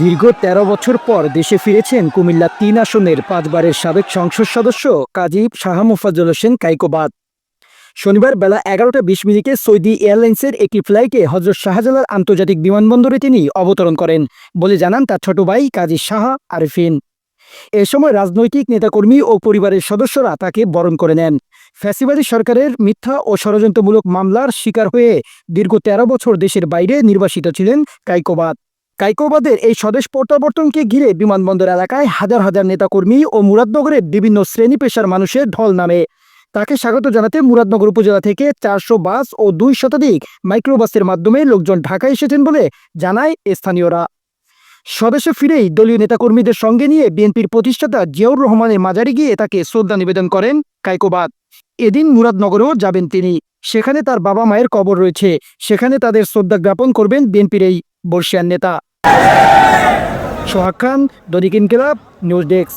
দীর্ঘ ১৩ বছর পর দেশে ফিরেছেন কুমিল্লা তিন আসনের পাঁচবারের সাবেক সংসদ সদস্য কাজী শাহ মোফাজ্জল হোসেন কাইকোবাদ। শনিবার বেলা এগারোটা বিশ মিনিটে সৌদি এয়ারলাইন্সের একটি ফ্লাইটে হজরত শাহজালাল আন্তর্জাতিক বিমানবন্দরে তিনি অবতরণ করেন বলে জানান তার ছোট ভাই কাজী শাহ আরিফিন। এ সময় রাজনৈতিক নেতাকর্মী ও পরিবারের সদস্যরা তাকে বরণ করে নেন। ফ্যাসিবাদী সরকারের মিথ্যা ও ষড়যন্ত্রমূলক মামলার শিকার হয়ে দীর্ঘ ১৩ বছর দেশের বাইরে নির্বাসিত ছিলেন কাইকোবাদ। কাইকোবাদের এই স্বদেশ প্রত্যাবর্তনকে ঘিরে বিমানবন্দর এলাকায় হাজার হাজার নেতাকর্মী ও মুরাদনগরের বিভিন্ন শ্রেণি পেশার মানুষের ঢল নামে। তাকে স্বাগত জানাতে মুরাদনগর উপজেলা থেকে চারশো বাস ও দুই শতাধিক মাইক্রোবাসের মাধ্যমে লোকজন ঢাকায় এসেছেন বলে জানায় স্থানীয়রা। স্বদেশে ফিরেই দলীয় নেতাকর্মীদের সঙ্গে নিয়ে বিএনপির প্রতিষ্ঠাতা জিয়াউর রহমানের মাজারে গিয়ে তাকে শ্রদ্ধা নিবেদন করেন কাইকোবাদ। এদিন মুরাদনগরেও যাবেন তিনি। সেখানে তার বাবা মায়ের কবর রয়েছে। সেখানে তাদের শ্রদ্ধা জ্ঞাপন করবেন বিএনপির এই বর্ষিয়ান নেতা। সোহাগ খান দৈনিক ইনকিলাব নিউজ ডেস্ক